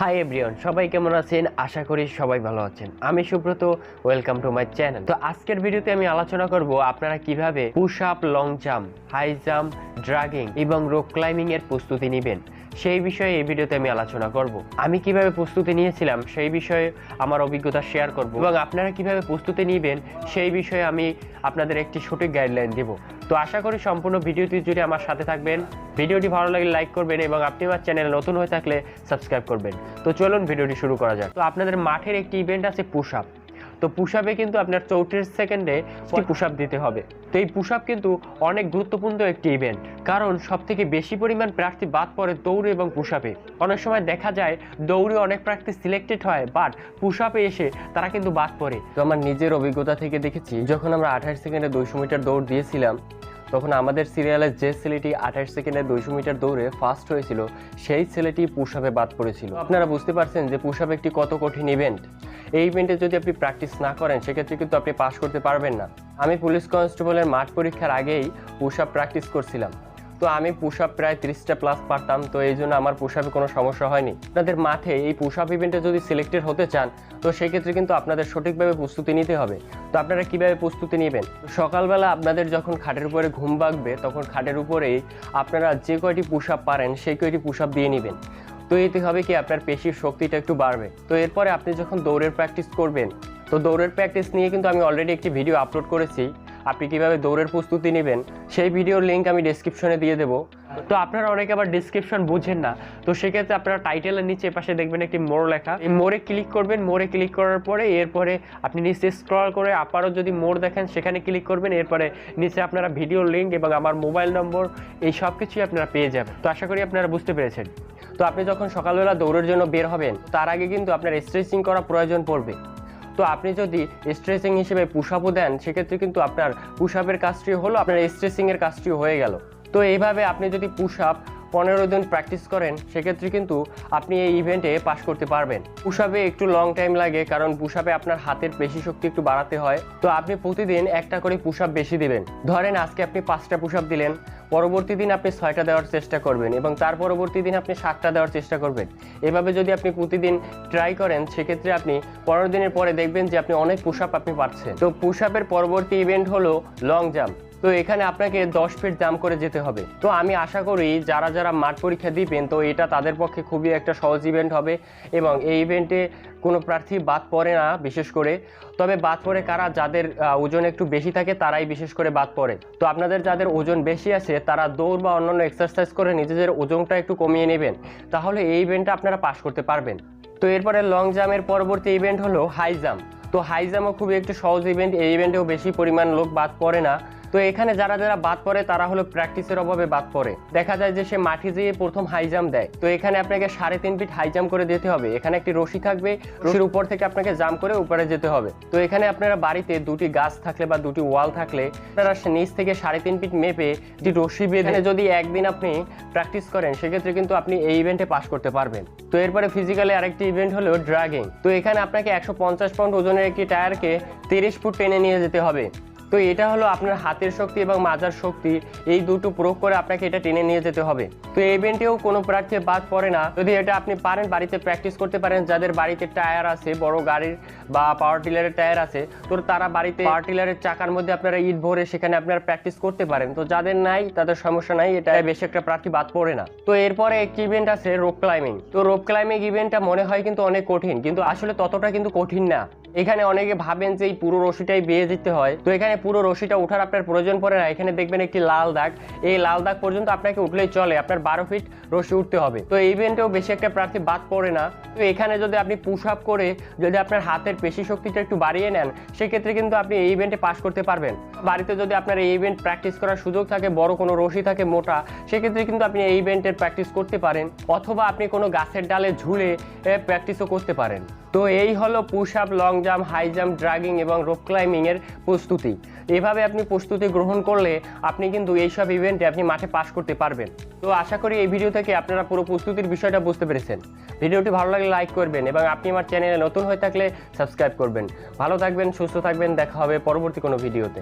Hi everyone সবাই কেমন আছেন? আশা করি সবাই ভালো আছেন। আমি Subrata welcome to my channel তো আজকের ভিডিওতে আমি আলোচনা করব আপনারা কীভাবে push up long jump high jump dragging এবং রোক ক্লাইম্বিং এর প্রস্তুতি নেবেন। সেই বিষয়ে এই ভিডিওতে আমি আলোচনা করব। আমি কীভাবে প্রস্তুতি নিয়েছিলাম, সেই বিষয়ে আমার অভিজ্ঞতা শেয়ার করব এবং আপনারা কীভাবে প্রস্তুতি নেবেন, সেই বিষয়ে আমি আপনাদের একটি সঠিক গাইডলাইন দেব। তো আশা করি সম্পূর্ণ ভিডিওটি জুড়ে আমার সাথে থাকবেন। ভিডিওটি ভালো লাগলে লাইক করবেন এবং আপনি আমার চ্যানেলে নতুন হয়ে থাকলে সাবস্ক্রাইব করবেন। তো চলুন ভিডিওটি শুরু করা যাক। তো আপনাদের মাঠের একটি ইভেন্ট আছে পুশ আপ। তো পুশ আপে কিন্তু আপনার চৌত্রিশ সেকেন্ডে পুশ আপ দিতে হবে। তো এই পুশ আপ কিন্তু অনেক গুরুত্বপূর্ণ একটি ইভেন্ট কারণ সব থেকে বেশি পরিমাণ প্রার্থী বাদ পড়ে দৌড়ে এবং পুশ আপে অনেক সময় দেখা যায় দৌড়ে অনেক প্রার্থী সিলেক্টেড হয় বাট পুশ আপে এসে তারা কিন্তু বাদ পড়ে। তো আমার নিজের অভিজ্ঞতা থেকে দেখেছি যখন আমরা আঠাশ সেকেন্ডে দুইশো মিটার দৌড় দিয়েছিলাম তখন আমাদের সিরিয়ালের যে ছেলেটি আঠাশ সেকেন্ডে দুইশো মিটার দৌড়ে ফার্স্ট হয়েছিল সেই ছেলেটি পুশ আপে বাদ পড়েছিল। আপনারা বুঝতে পারছেন যে পুশ আপ একটি কত কঠিন ইভেন্ট এই ইভেন্টে যদি আপনি প্র্যাকটিস না করেন, সেক্ষেত্রে কিন্তু আপনি পাশ করতে পারবেন না। আমি পুলিশ কনস্টেবলের মাঠ পরীক্ষার আগেই পুশ আপ প্র্যাকটিস করছিলাম। তো আমি পুশ আপ প্রায় তিরিশটা প্লাস পারতাম, তো এই জন্য আমার পুশ আপে কোনো সমস্যা হয়নি। আপনাদের মাঠে এই পুশ আপ ইভেন্টে যদি সিলেক্টেড হতে চান, তো সেক্ষেত্রে কিন্তু আপনাদের সঠিকভাবে প্রস্তুতি নিতে হবে। তো আপনারা কীভাবে প্রস্তুতি নেবেন? সকালবেলা আপনাদের যখন খাটের উপরে ঘুম বাঁকবে তখন খাটের উপরেই আপনারা যে কয়টি পুশ আপ পারেন, সেই কয়টি পুশ আপ দিয়ে নেবেন। তো এতে হবে কি আপনার পেশির শক্তিটা একটু বাড়বে। তো এরপরে আপনি যখন দৌড়ের প্র্যাকটিস করবেন, তো দৌড়ের প্র্যাকটিস নিয়ে কিন্তু আমি অলরেডি একটি ভিডিও আপলোড করেছি। আপনি কীভাবে দৌড়ের প্রস্তুতি নেবেন, সেই ভিডিওর লিঙ্ক আমি ডেসক্রিপশনে দিয়ে দেবো। তো আপনারা অনেকে আবার ডিসক্রিপশন বুঝেন না। তো সেক্ষেত্রে আপনারা টাইটেলের নিচে পাশে দেখবেন একটি মোড় লেখা। এই মোড়ে ক্লিক করবেন, মোড়ে ক্লিক করার পরে এরপরে আপনি নিচে স্ক্রল করে আবারও যদি মোড় দেখেন, সেখানে ক্লিক করবেন। এরপরে নিচে আপনারা ভিডিওর লিঙ্ক এবং আমার মোবাইল নম্বর এই সব কিছুই আপনারা পেয়ে যাবেন। তো আশা করি আপনারা বুঝতে পেরেছেন। তো আপনি যখন সকালবেলা দৌড়ের জন্য বের হবেন, তার আগে কিন্তু আপনার স্ট্রেচিং করা প্রয়োজন পড়বে। তো আপনি যদি স্ট্রেচিং হিসেবে পুশ আপও দেন, সেক্ষেত্রে কিন্তু আপনার পুশ আপের কাজটি হলো, আপনার স্ট্রেচিংয়ের কাজটি হয়ে গেল। তো এইভাবে আপনি যদি পুশ আপ পনেরো দিন প্র্যাকটিস করেন, সেক্ষেত্রে কিন্তু আপনি এই ইভেন্টে পাস করতে পারবেন। পুশ আপে একটু লং টাইম লাগে, কারণ পুশ আপে আপনার হাতের পেশি শক্তি একটু বাড়াতে হয়। তো আপনি প্রতিদিন একটা করে পুশ আপ বেশি দিবেন। ধরেন আজকে আপনি পাঁচটা পুশ আপ দিলেন, পরবর্তী দিন আপনি ছয়টা দেওয়ার চেষ্টা করবেন এবং তার পরবর্তী দিন আপনি সাতটা দেওয়ার চেষ্টা করবেন। এভাবে যদি আপনি প্রতিদিন ট্রাই করেন, সেক্ষেত্রে আপনি পনেরো দিনের পরে দেখবেন যে আপনি অনেক পুশ আপ আপনি পাচ্ছেন। তো পুশ আপের পরবর্তী ইভেন্ট হলো লং জাম্প তো এখানে আপনাকে দশ ফিট জাম্প করে যেতে হবে। তো আমি আশা করি যারা যারা মাঠ পরীক্ষা দিবেন, তো এটা তাদের পক্ষে খুবই একটা সহজ ইভেন্ট হবে এবং এই ইভেন্টে কোনো প্রার্থী বাদ পড়ে না বিশেষ করে। তবে বাদ পড়ে কারা? যাদের ওজন একটু বেশি থাকে তারাই বিশেষ করে বাদ পড়ে। তো আপনাদের যাদের ওজন বেশি আছে, তারা দৌড় বা অন্যান্য এক্সারসাইজ করে নিজেদের ওজনটা একটু কমিয়ে নেবেন। তাহলে এই ইভেন্টটা আপনারা পাস করতে পারবেন। তো এরপরে লং জাম্পের পরবর্তী ইভেন্ট হলো হাই জাম্প তো হাই জাম্পও খুবই একটি সহজ ইভেন্ট এই ইভেন্টেও বেশি পরিমাণ লোক বাদ পড়ে না। তো এখানে যারা যারা বাদ পড়ে তারা হলো প্র্যাকটিসের অভাবে বাদ পড়ে। দেখা যায় যে সে মাঠে যেয়ে প্রথম হাই জাম্প দেয়। তো এখানে আপনাকে সাড়ে তিন ফিট হাই জাম্প করে দিতে হবে। এখানে একটি রশি থাকবে। রশির উপর থেকে আপনাকে জাম্প করে উপরে যেতে হবে। তো এখানে আপনারা বাড়িতে দুটি গাছ থাকলে বা দুটি ওয়াল থাকলে আপনারা নিচ থেকে সাড়ে তিন ফিট মেপে একটি রশি বেঁধে যদি একদিন আপনি প্র্যাকটিস করেন সেক্ষেত্রে কিন্তু আপনি এই ইভেন্টে পাস করতে পারবেন। তো এরপরে ফিজিক্যালি আরেকটি ইভেন্ট হলো ড্রাগিং তো এখানে আপনাকে একশো পঞ্চাশ পাউন্ড ওজনের একটি টায়ারকে তিরিশ ফুট টেনে নিয়ে যেতে হবে। তো এটা হলো আপনার হাতের শক্তি এবং মাজার শক্তি। এই দুটো প্রয়োগ করে আপনাকে এটা টেনে নিয়ে যেতে হবে। তো এই ইভেন্টেও কোনো প্রার্থী বাদ পড়ে না। যদি এটা আপনি পারেন, বাড়িতে প্র্যাকটিস করতে পারেন, যাদের বাড়িতে টায়ার আছে, বড় গাড়ির বা পাওয়ার টিলারের টায়ার আছে, তো তারা বাড়িতে পাওয়ার টিলারের চাকার মধ্যে আপনারা ইট ভরে সেখানে আপনারা প্র্যাকটিস করতে পারেন। তো যাদের নাই, তাদের সমস্যা নাই, এটা বেশি একটা প্রার্থী বাদ পড়ে না। তো এরপরে একটি ইভেন্ট আছে রোপ ক্লাইম্বিং তো রোপ ক্লাইম্বিং ইভেন্টটা মনে হয় কিন্তু অনেক কঠিন, কিন্তু আসলে ততটা কিন্তু কঠিন না। এখানে অনেকে ভাবেন যে এই পুরো রশিটাই বেয়ে যেতে হয়। তো এখানে পুরো রশিটা ওঠার আপনার প্রয়োজন পড়ে না। এখানে দেখবেন একটি লাল দাগ। এই লাল দাগ পর্যন্ত আপনাকে উঠলেই চলে। আপনার বারো ফিট রশি উঠতে হবে। তো এই ইভেন্টেও বেশি একটা প্রার্থী বাদ পড়ে না। তো এখানে যদি আপনি পুশ আপ করে যদি আপনার হাতের পেশি শক্তিটা একটু বাড়িয়ে নেন, সেক্ষেত্রে কিন্তু আপনি এই ইভেন্টে পাস করতে পারবেন। বাড়িতে যদি আপনার এই ইভেন্ট প্র্যাকটিস করার সুযোগ থাকে, বড় কোনো রশি থাকে মোটা, সেক্ষেত্রে কিন্তু আপনি এই ইভেন্টের প্র্যাকটিস করতে পারেন। অথবা আপনি কোনো গাছের ডালে ঝুলে প্র্যাকটিসও করতে পারেন। তো এই হলো push up long jump high jump dragging এবং রোপ ক্লাইম্বিং এর প্রস্তুতি। এভাবে আপনি প্রস্তুতি গ্রহণ করলে আপনি কিন্তু এইসব ইভেন্টে আপনি মাঠে পাস করতে পারবেন। তো আশা করি এই ভিডিও থেকে আপনারা পুরো প্রস্তুতির বিষয়টা বুঝতে পেরেছেন। ভিডিওটি ভালো লাগলে লাইক করবেন এবং আপনি আমার চ্যানেলে নতুন হয়ে থাকলে সাবস্ক্রাইব করবেন। ভালো থাকবেন, সুস্থ থাকবেন, দেখা হবে পরবর্তী কোনো ভিডিওতে